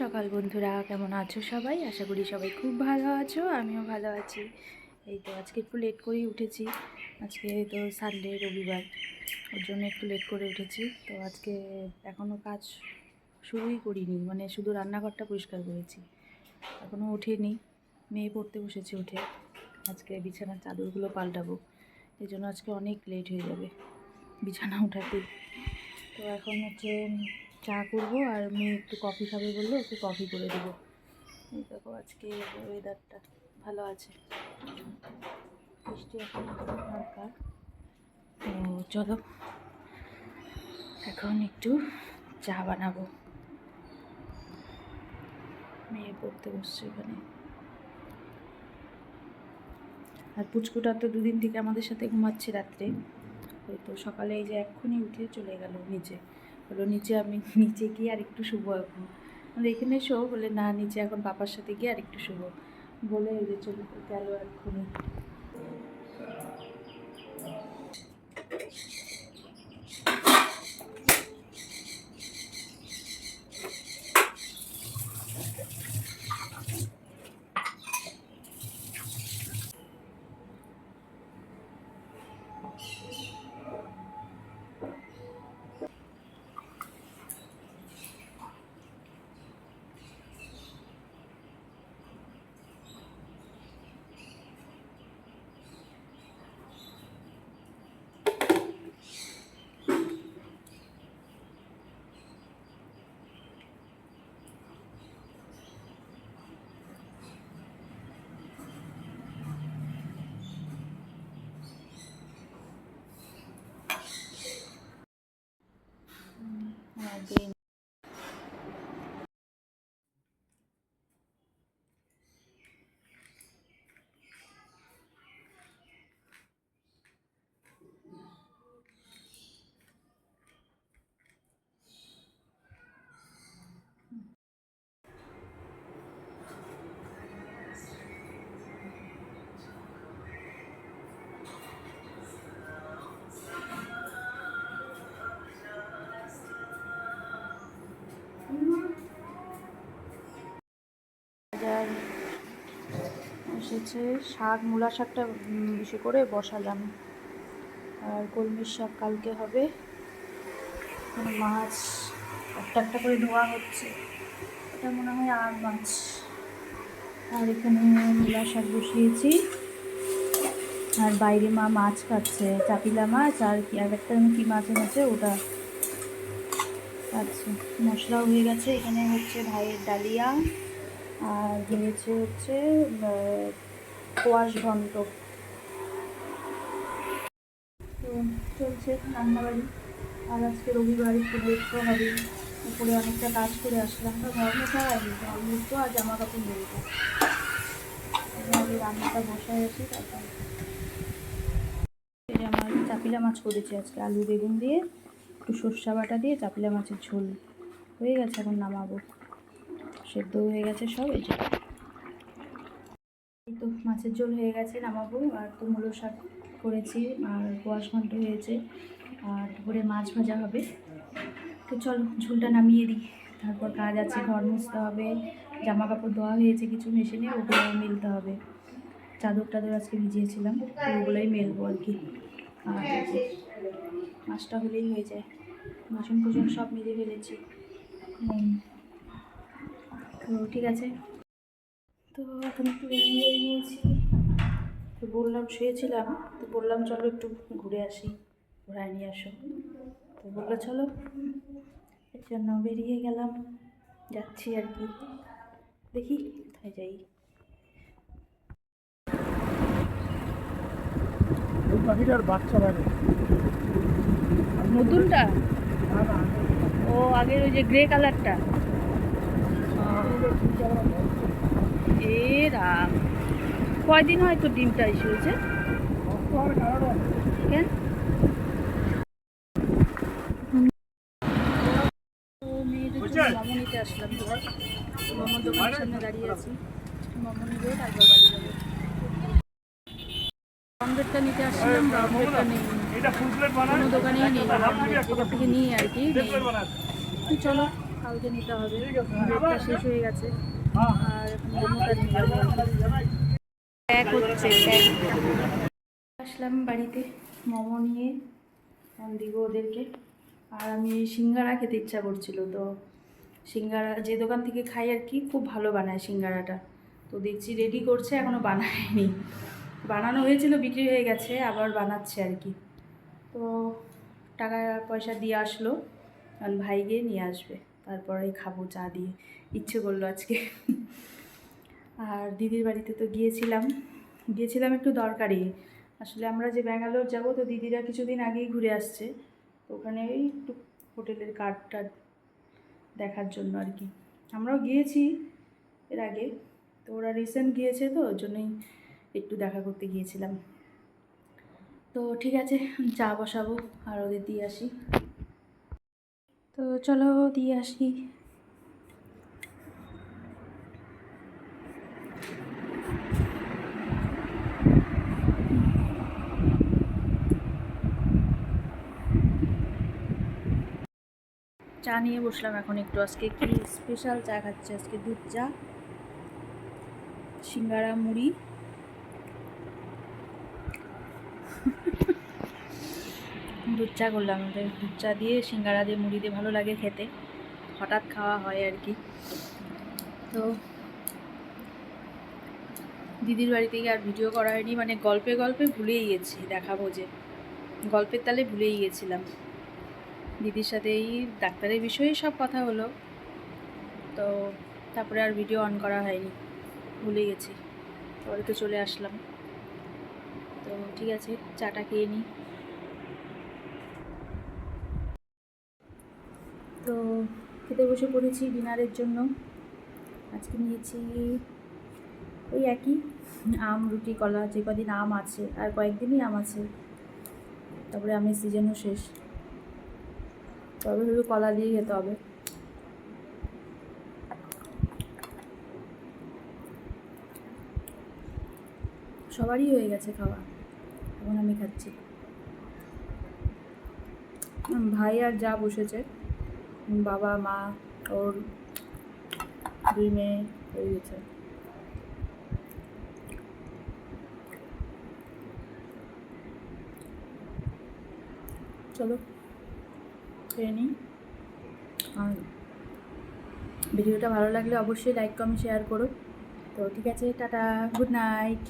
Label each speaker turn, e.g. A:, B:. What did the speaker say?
A: সকাল বন্ধুরা, কেমন আছো সবাই? আশা করি সবাই খুব ভালো আছো, আমিও ভালো আছি। এই তো আজকে একটু লেট করেই উঠেছি। আজকে তো সানডে রবিবার, ওর জন্য একটু লেট করে উঠেছি। তো আজকে এখনও কাজ শুরুই করিনি মানে শুধু রান্নাঘরটা পরিষ্কার করেছি। এখনও ওঠেনি, মেয়ে পড়তে বসেছে উঠে। আজকে বিছানার চাদরগুলো পাল্টাবো। এই জন্য আজকে অনেক লেট হয়ে যাবে বিছানা উঠাতেই তো এখন হচ্ছে চা করব আর মেয়ে একটু কফি খাবে বলল একটু কফি করে দেবো। এই দেখো আজকে ওয়েদারটা ভালো আছে। বৃষ্টি এখন তো চলো, এখন একটু চা বানাবো। মেয়ে পড়তে বসছে এখানে। আর পুচকুটা তো দুদিন থেকে আমাদের সাথে ঘুমাচ্ছে রাত্রে। ওই তো সকালে এই যে এক্ষুনি উঠে চলে গেল নিচে বলল নিচে আমি নিচে গিয়ে আর একটু শুভ এখন এখানে শো। বলে, না, নিচে এখন বাবার সাথে গিয়ে আর একটু শুভ বলে, এই যে চলে গেল এক্ষুনি। আর এসেছে। শাক, মূলা শাকটা বেশি করে বসালাম। আর কলমির শাক কালকে হবে। মাছ, একটা একটা করে ধোয়া হচ্ছে। এটা মনে হয় আর মাছ। আর এখানে মূলা শাক বসিয়েছি। আর বাইরে মা মাছ খাচ্ছে, চাপিলা মাছ আর কি, আর একটা কি মাছ এনেছে, ওটা আচ্ছা মশলাও হয়ে গেছে। এখানে হচ্ছে ভাইয়ের ডালিয়া। আর হয়েছে হচ্ছে কোয়াশ ঘন্ট। তো চলছে রান্নাবাড়ি। আর আজকে রবিবার, একটু দেখতে হবে উপরে অনেকটা কাজ করে আসলাম। তো ঘর মোছা হয়নি ঘর আর জামা কাপড় বেরোবো রান্নাটা বসায় আছি তারপর আমার চাপিলা মাছ করেছি আজকে, আলু বেগুন দিয়ে, একটু সর্ষা বাটা দিয়ে চাপিলা মাছের ঝোল। হয়ে গেছে, এখন নামাবো। সেদ্ধ হয়ে গেছে সব, এই যে। তো মাছের ঝোল হয়ে গেছে, নামাবো। আর তো মূলো শাক করেছি, আর কোয়াশ ঘন্ট হয়েছে, আর দুপুরে মাছ ভাজা হবে। তো চলো, ঝোলটা নামিয়ে দিই। তারপর কাজ আছে, ঘর মুছতে হবে জামা কাপড় ধোয়া হয়েছে, কিছু মেশিনে ওগুলো মেলতে হবে। চাদর টাদর আজকে ভিজিয়েছিলাম ওগুলোই মেলবো আর কি। আর মাছটা হলেই হয়ে যায়। বাসন কুসন সব মেজে ফেলেছি। তো ঠিক আছে। তো এখন একটু রেডি হয়ে গিয়েছি তো বললাম শুয়েছিলাম। তো বললাম চলো একটু ঘুরে আসি। ঘোরায় নিয়ে আসো। তো বলল চলো। এর জন্য বেরিয়ে গেলাম। যাচ্ছি আর কি। দেখি কোথায় যাই।
B: পাখিটার বাচ্চা বাইরে
A: নতুনটা? ও আগের ওই যে গ্রে কালারটা এ রাম কয়দিন হয়তো ডিমটা এসে হয়েছে? কেন? আসলাম দোকানের সামনে দাঁড়িয়ে আছি। যাব। রমবেটটা নিতে রমবেটটা নেই। কোনো দোকানেই নেই থেকে নিই আর কি চলো। কালকে নিতে হবে। ডেটটা শেষ হয়ে গেছে। আর প্যাক হচ্ছে আসলাম বাড়িতে মোমো নিয়ে দিব ওদেরকে। আর আমি সিঙ্গারা খেতে ইচ্ছা করছিল তো সিঙ্গারা যে দোকান থেকে খাই আর কি খুব ভালো বানায় সিঙ্গারাটা। তো দেখছি রেডি করছে এখনও বানায়নি। বানানো হয়েছিল বিক্রি হয়ে গেছে আবার বানাচ্ছে আর কি। তো টাকা পয়সা দিয়ে আসলো কারণ ভাই গিয়ে নিয়ে আসবে। তারপরে খাব চা দিয়ে। ইচ্ছে করল আজকে। আর দিদির বাড়িতে তো গিয়েছিলাম। গিয়েছিলাম একটু দরকারি। আসলে আমরা যে ব্যাঙ্গালোর যাব তো দিদিরা কিছুদিন আগেই ঘুরে আসছে। তো ওখানে ওই একটু হোটেলের কার্ডটা দেখার জন্য আর কি। আমরাও গিয়েছি এর আগে। তো ওরা রিসেন্ট গিয়েছে তো, ওর জন্যই একটু দেখা করতে গিয়েছিলাম। তো ঠিক আছে, চা বসাবো আর ওদের দিয়ে আসি। তো চলো দিয়ে আসি। চা নিয়ে বসলাম এখন একটু। আজকে কি স্পেশাল চা খাচ্ছি? আজকে দুধ চা, সিঙ্গারা মুড়ি। দুধ চা করলাম দুধ চা দিয়ে, সিঙ্গারা দিয়ে, মুড়ি দিয়ে ভালো লাগে খেতে। হঠাৎ খাওয়া হয় আর কি। তো দিদির বাড়ি থেকে আর ভিডিও করা হয়নি মানে গল্পে গল্পে ভুলেই গেছি, দেখাবো যে। গল্পের তালে ভুলেই গেছিলাম। দিদির সাথে এই ডাক্তারের বিষয়ে সব কথা হলো। তো তারপরে আর ভিডিও অন করা হয়নি ভুলে গেছি। তো চলে আসলাম। তো ঠিক আছে, চাটা খেয়ে নিই তো খেতে বসে পড়েছি ডিনারের জন্য। আজকে নিয়েছি ওই একই, আম, রুটি, কলা, যে কদিন আম আছে, আর কয়েকদিনই আম আছে। তারপরে আমের সিজনও শেষ। তবে শুধু কলা দিয়ে খেতে হবে। সবারই হয়ে গেছে খাওয়া। এখন আমি খাচ্ছি। ভাই আর যা বসেছে। বাবা, মা, ওর দুই মেয়ে হয়ে গেছে। চলো, খেয়ে নিই। আর ভিডিওটা ভালো লাগলে অবশ্যই লাইক কমেন্ট শেয়ার করো। তো ঠিক আছে, টাটা গুড নাইট